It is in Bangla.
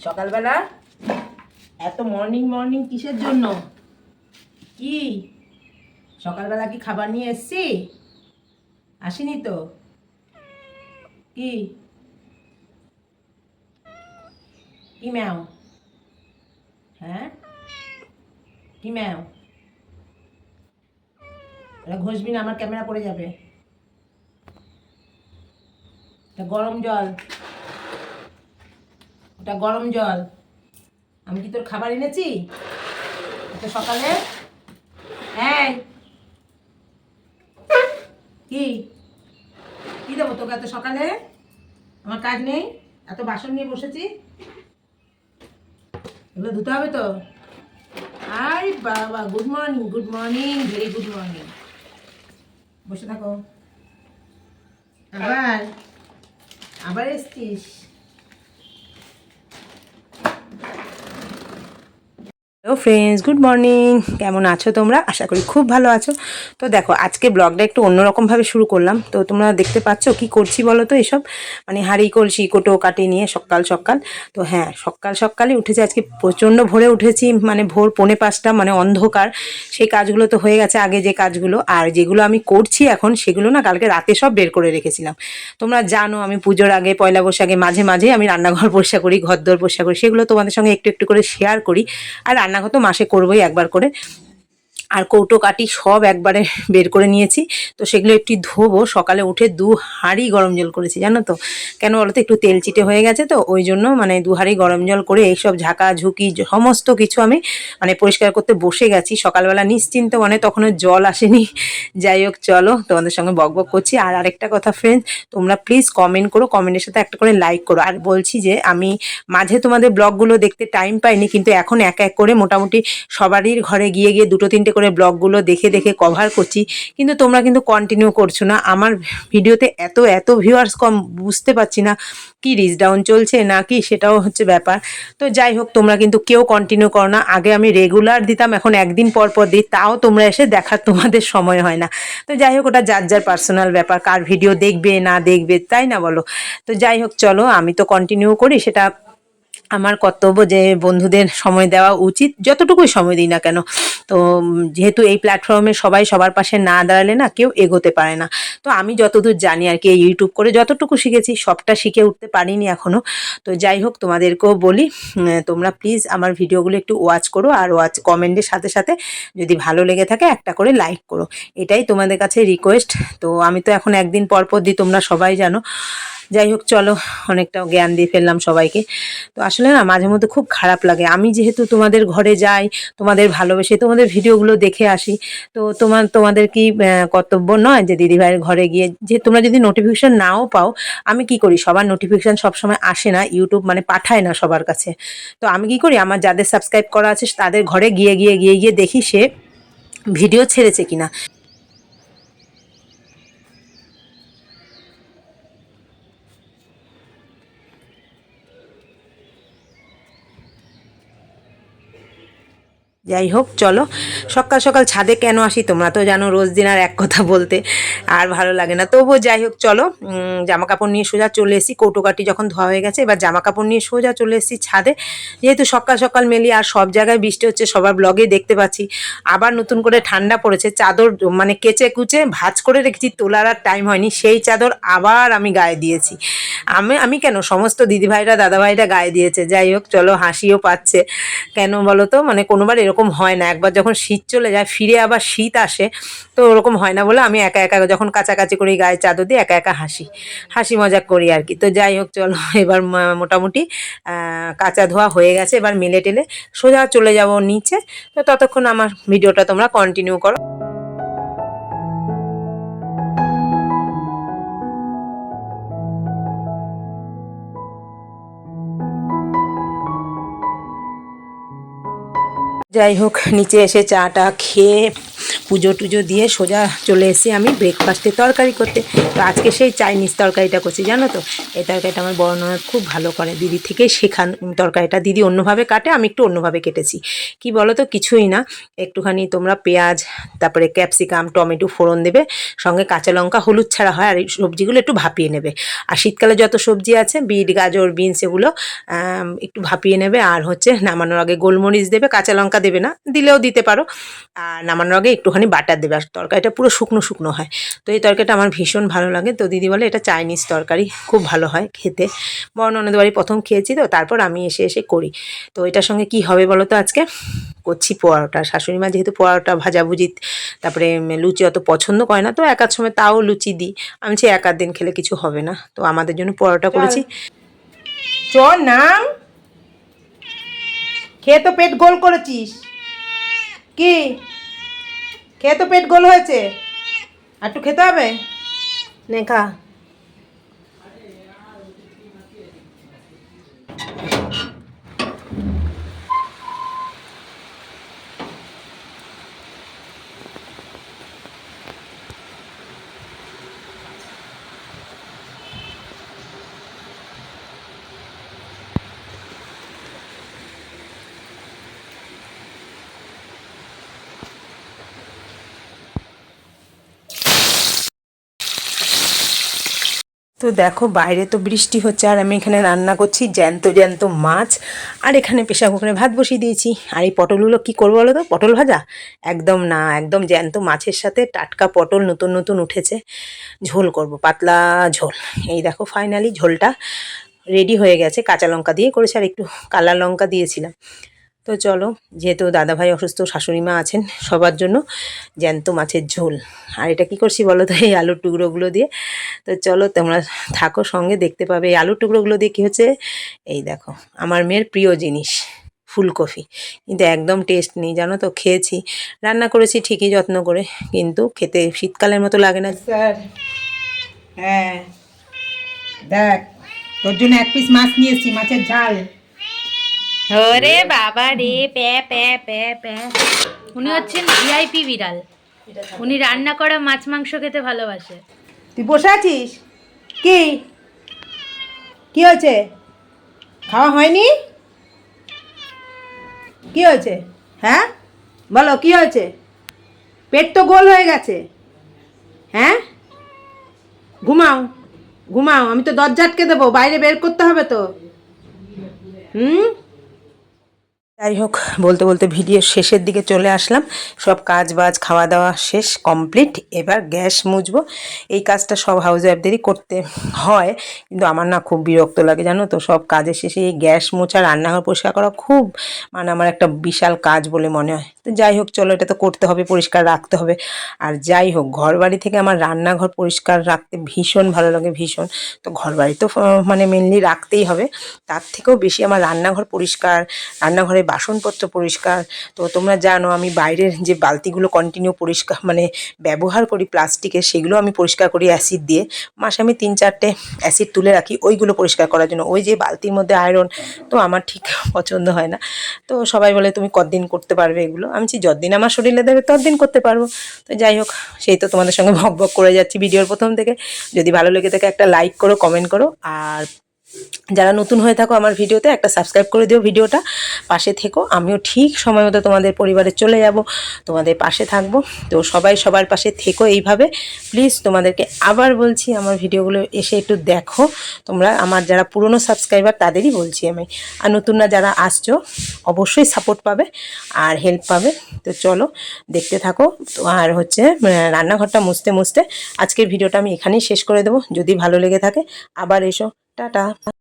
সকালবেলা? এত মর্নিং মর্নিং কিসের জন্য? কি? সকালবেলা কি খাবার নিয়ে এসছি? আসিনি তো। কি? কি ম্যাও হ্যাঁ? কি ম্যাও ঘষবি না, আমার ক্যামেরা পড়ে যাবে। গরম জল। ওটা গরম জল। আমি কি তোর খাবার এনেছি? তো সকালে? হ্যাঁ কি? কি দেবো তোকে এত সকালে? আমার কাজ নেই? এত বাসন নিয়ে বসেছি? এগুলো ধুতে হবে তো? আই বাবা good morning good morning very good morning বসে থাকো। আবার আবার এসছিস? হ্যালো ফ্রেন্ডস গুড মর্নিং কেমন আছো তোমরা? আশা করি খুব ভালো আছো। তো দেখো, আজকে ব্লগটা একটু অন্যরকমভাবে শুরু করলাম। তো তোমরা দেখতে পাচ্ছ কি করছি বলো তো এসব? মানে হাঁড়ি, কলসি, কোটো কাটি নিয়ে সকাল সকাল। তো হ্যাঁ সকাল সকালে উঠেছি আজকে প্রচণ্ড ভোরে উঠেছি মানে ভোর পৌনে পাঁচটা মানে অন্ধকার। সেই কাজগুলো তো হয়ে গেছে আগে যে কাজগুলো। আর যেগুলো আমি করছি এখন, সেগুলো না কালকে রাতে সব বের করে রেখেছিলাম। তোমরা জানো, আমি পুজোর আগে, পয়লা বৈশাখে মাঝে মাঝে আমি রান্নাঘর পরিষ্কার করি ঘর ঘরদোর পরিষ্কার করি। সেগুলো তোমাদের সঙ্গে একটু একটু করে শেয়ার করি। আর রান্নাঘর তো মাসে করবোই একবার করে। আর কৌটো কাটি সব একবারে বের করে নিয়েছি। তো সেগুলো একটু ধোবো, সকালে উঠে দু হাঁড়ি গরম জল করেছি, জানো তো? কেন বলো তো একটু তেল চিটে হয়ে গেছে তো, ওই জন্য মানে দু হাঁড়ি গরম জল করে এইসব ঝাঁকা ঝুঁকি সমস্ত কিছু আমি মানে পরিষ্কার করতে বসে গেছি। সকালবেলা নিশ্চিন্ত মানে তখনও জল আসেনি। যাই হোক, চলো তোমাদের সঙ্গে বক বক করছি। আর আরেকটা কথা ফ্রেন্ডস তোমরা প্লিজ কমেন্ট করো কমেন্টের সাথে একটা করে লাইক করো। আর বলছি যে, আমি মাঝে তোমাদের ব্লগগুলো দেখতে টাইম পাইনি, কিন্তু এখন এক এক করে মোটামুটি সবারই ঘরে গিয়ে গিয়ে দুটো তিনটে করে ব্লগগুলো দেখে দেখে কভার করছি, কিন্তু তোমরা কিন্তু কন্টিনিউ করছ না। আমার ভিডিওতে এত এত ভিউয়ার্স কম, বুঝতে পারছি না কি রিচ ডাউন চলছে না কি, সেটাও হচ্ছে ব্যাপার। তো যাই হোক, তোমরা কিন্তু কেউ কন্টিনিউ করো না। আগে আমি রেগুলার দিতাম, এখন একদিন পর পর দিই, তাও তোমরা এসে দেখার তোমাদের সময় হয় না। তো যাই হোক, ওটা যার যার পার্সোনাল ব্যাপার, কার ভিডিও দেখবে, না দেখবে, তাই না বলো? তো যাই হোক, চলো, আমি তো কন্টিনিউ করি, সেটা আমার কর্তব্য যে বন্ধুদের সময় দেওয়া উচিত, যতটুকুই সময় দিই না কেন। তো যেহেতু এই প্ল্যাটফর্মে সবাই সবার পাশে না দাঁড়ালে না কেউ এগোতে পারে না। তো আমি যতদূর জানি আর কি ইউটিউব করে যতটুকু শিখেছি, সবটা শিখে উঠতে পারিনি এখনও তো যাই হোক, তোমাদেরকেও বলি তোমরা প্লিজ আমার ভিডিওগুলো একটু ওয়াচ করো আর ওয়াচ কমেন্টের সাথে সাথে যদি ভালো লেগে থাকে একটা করে লাইক করো। এটাই তোমাদের কাছে রিকোয়েস্ট তো আমি তো এখন একদিন পর পর দিই তোমরা সবাই জানো। যাই হোক, চলো অনেকটা জ্ঞান দিয়ে ফেললাম সবাইকে। তো আসলে না, মাঝে মধ্যে খুব খারাপ লাগে। আমি যেহেতু তোমাদের ঘরে যাই, তোমাদের ভালোবেসে তোমাদের ভিডিওগুলো দেখে আসি, তো তোমার, তোমাদের কি কর্তব্য নয় যে দিদিভাইয়ের ঘরে গিয়ে, যে তোমরা যদি নোটিফিকেশান নাও পাও, আমি কি করি? সবার নোটিফিকেশান সবসময় আসে না ইউটিউব মানে পাঠায় না সবার কাছে। তো আমি কি করি? আমার যাদের সাবস্ক্রাইব করা আছে, তাদের ঘরে গিয়ে গিয়ে গিয়ে গিয়ে দেখি সে ভিডিও ছেড়েছে কিনা। যাই হোক, চলো। সকাল সকাল ছাদে কেন আসি তোমরা তো জানো, রোজ দিন আর এক কথা বলতে আর ভালো লাগে না। তবুও যাই হোক, চলো। জামা কাপড় নিয়ে সোজা চলে এসেছি। কৌটোকাটি যখন ধোয়া হয়ে গেছে, এবার জামা কাপড় নিয়ে সোজা চলে এসেছি ছাদে। যেহেতু সকাল সকাল মেলি, আর সব জায়গায় বৃষ্টি হচ্ছে, সবার ব্লগে দেখতে পাচ্ছি। আবার নতুন করে ঠান্ডা পড়েছে, চাদর মানে কেচে কুচে ভাঁজ করে রেখেছি, তোলার আর টাইম হয়নি। সেই চাদর আবার আমি গায়ে দিয়েছি। আমি আমি কেন? সমস্ত দিদিভাইরা, দাদাভাইরা গায়ে দিয়েছে। যাই হোক, চলো, হাসিও পাচ্ছে। কেন বলো তো? মানে কোনোবার এরকম হয় না। একবার যখন শীত চলে যায়, ফিরে আবার শীত আসে, তো ওরকম হয় না বলে আমি একা একা যখন কাছাকাছি করি গায়ে চাদর দিয়ে একা একা হাসি। হাসি মজা করি আর কি। তো যাই হোক, চলো, এবার মোটামুটি কাঁচা ধোয়া হয়ে গেছে। এবার মেলে টেলে সোজা চলে যাব নিচে। তো ততক্ষণ আমার ভিডিওটা তোমরা কন্টিনিউ করো। যাই হোক নিচে এসে চাটা খেয়ে পুজো টুজো দিয়ে সোজা চলে এসে আমি ব্রেকফাস্টে তরকারি করতে। তো আজকে সেই চাইনিজ তরকারিটা করছি, জানো তো? এই তরকারিটা আমার বড় ননদ খুব ভালো করে, দিদি থেকেই শেখান তরকারিটা। দিদি অন্যভাবে কাটে, আমি একটু অন্যভাবে কেটেছি। কি বলো তো কিছুই না। একটুখানি তোমরা পেঁয়াজ, তারপরে ক্যাপসিকাম, টমেটো, ফোড়ন দেবে, সঙ্গে কাঁচা লঙ্কা, হলুদ ছাড়া হয়, আর এই সবজিগুলো একটু ভাপিয়ে নেবে। আর শীতকালে যত সবজি আছে, বিট, গাজর, বিনস, এগুলো একটু ভাপিয়ে নেবে। আর হচ্ছে নামানোর আগে গোলমরিচ দেবে, কাঁচা লঙ্কা দেবে না, দিলেও দিতে পারো। আর নামানোর আগে একটুখানি বাটার দেবে আর তরকারিটা পুরো শুকনো শুকনো হয়। তো এই তরকারিটা আমার ভীষণ ভালো লাগে। তো দিদি বলে এটা চাইনিজ তরকারি খুব ভালো হয় খেতে। বর্ণনাদের বাড়ি প্রথম খেয়েছি তো তারপর আমি এসে এসে করি। তো এটার সঙ্গে কি হবে বলো তো আজকে? করছি পোয়ারোটা শাশুড়ি মা যেহেতু পোয়ারোটা ভাজাভুজি তারপরে লুচি অত পছন্দ করে না তো একার সময় তাও লুচি দিই। আমি সে একার দিন খেলে কিছু হবে না। তো আমাদের জন্য পরোটা করেছি। চ নাম খেয়ে তো পেট গোল করেছিস। কি? খেয়ে তো পেট গোল হয়েছে। একটু খেতে হবে? নে খা। তো দেখো বাইরে তো বৃষ্টি হচ্ছে, আর আমি এখানে রান্না করছি জ্যান্ত জ্যান্ত মাছ, আর এখানে প্রেশার কুকারে ভাত বসিয়ে দিয়েছি। আর এই পটলগুলো কী করব বলো তো? পটল ভাজা? একদম না, একদম জ্যান্ত মাছের সাথে টাটকা পটল নতুন নতুন উঠেছে। ঝোল করব, পাতলা ঝোল। এই দেখো ফাইনালি ঝোলটা রেডি হয়ে গেছে, কাঁচা লঙ্কা দিয়ে করেছি, আর একটু কালা লঙ্কা দিয়েছিলাম। তো চলো, যেহেতু দাদাভাই অসুস্থ, শাশুড়ি মা আছেন সবার জন্য জ্যান্ত মাছের ঝোল। আর এটা কি করছি বলো তো, এই আলুর টুকরোগুলো দিয়ে? তো চলো, তোমরা থাকো সঙ্গে, দেখতে পাবে এই আলুর টুকরোগুলো দিয়ে কী হচ্ছে? এই দেখো, আমার মেয়ের প্রিয় জিনিস, ফুলকপি। কিন্তু একদম টেস্ট নেই, জানো তো, খেয়েছি। রান্না করেছি ঠিকই যত্ন করে, কিন্তু খেতে শীতকালের মতো লাগে না। স্যার হ্যাঁ দেখ, তোর জন্য এক পিস মাছ নিয়েছি মাছের ঝাল। ওরে বাবা রে প্যা প্যা প্যা প্যা। উনি হচ্ছেন ভিআইপি বিড়াল। উনি রান্না করা মাছ মাংস খেতে ভালোবাসে। তুই বসে আছিস? কি? কি হয়েছে? খাওয়া হয়নি? কি হয়েছে? হ্যাঁ? বলো কি হয়েছে? পেট তো গোল হয়ে গেছে। হ্যাঁ? ঘুমাও ঘুমাও আমি তো দরজা আটকে দেবো বাইরে বের করতে হবে তো। হুম? যাই হোক, বলতে বলতে ভিডিও শেষের দিকে চলে আসলাম। সব কাজ বাজ, খাওয়া দাওয়া শেষ কমপ্লিট এবার গ্যাস মুছবো। এই কাজটা সব হাউস ওয়াইফদেরই করতে হয়, কিন্তু আমার না খুব বিরক্ত লাগে, জানো তো? সব কাজের শেষে এই গ্যাস মোছা, রান্নাঘর পরিষ্কার করা খুব মানে আমার একটা বিশাল কাজ বলে মনে হয়। তো যাই হোক, চলো এটা তো করতে হবে, পরিষ্কার রাখতে হবে। আর যাই হোক ঘর বাড়ি থেকে আমার রান্নাঘর পরিষ্কার রাখতে ভীষণ ভালো লাগে, ভীষণ। তো ঘর বাড়ি তো মানে মেনলি রাখতেই হবে। তার থেকেও বেশি আমার রান্নাঘর পরিষ্কার, রান্নাঘরে বাসনপত্র পরিষ্কার। তো তোমরা জানো, আমি বাইরের যে বালতিগুলো কন্টিনিউ পরিষ্কার মানে ব্যবহার করি প্লাস্টিকের, সেগুলো আমি পরিষ্কার করি অ্যাসিড দিয়ে। মাসে আমি তিন চারটে অ্যাসিড তুলে রাখি, ওইগুলো পরিষ্কার করার জন্য। ওই যে বালতির মধ্যে আয়রন তো আমার ঠিক পছন্দ হয় না। তো সবাই বলে, তুমি কতদিন করতে পারবে এগুলো? আমি বলছি, যতদিন আমার শরীরে দেবে, ততদিন করতে পারব। তো যাই হোক, সেই তো তোমাদের সঙ্গে ভক ভক করে যাচ্ছি ভিডিওর প্রথম থেকে। যদি ভালো লেগে থাকে, একটা লাইক করো কমেন্ট করো, আর যারা নতুন হয়ে থাকো আমার ভিডিওতে, একটা সাবস্ক্রাইব করে দিও ভিডিওটা। পাশে থেকো, আমিও ঠিক সময় মতো তোমাদের পরিবারে চলে যাব, তোমাদের পাশে থাকব। তো সবাই সবার পাশে থেকো এইভাবে। প্লিজ তোমাদেরকে আবার বলছি, আমার ভিডিওগুলো এসে একটু দেখো। তোমরা আমার যারা পুরনো সাবস্ক্রাইবার তাদেরই বলছি আমি। আর নতুনরা যারা আসছো, অবশ্যই সাপোর্ট পাবে আর হেল্প পাবে। তো চলো, দেখতে থাকো। আর হচ্ছে রান্নাঘরটা মুছতে মুছতে আজকের ভিডিওটা আমি এখানেই শেষ করে দেবো। যদি ভালো লেগে থাকে, আবার এসো। টাটা।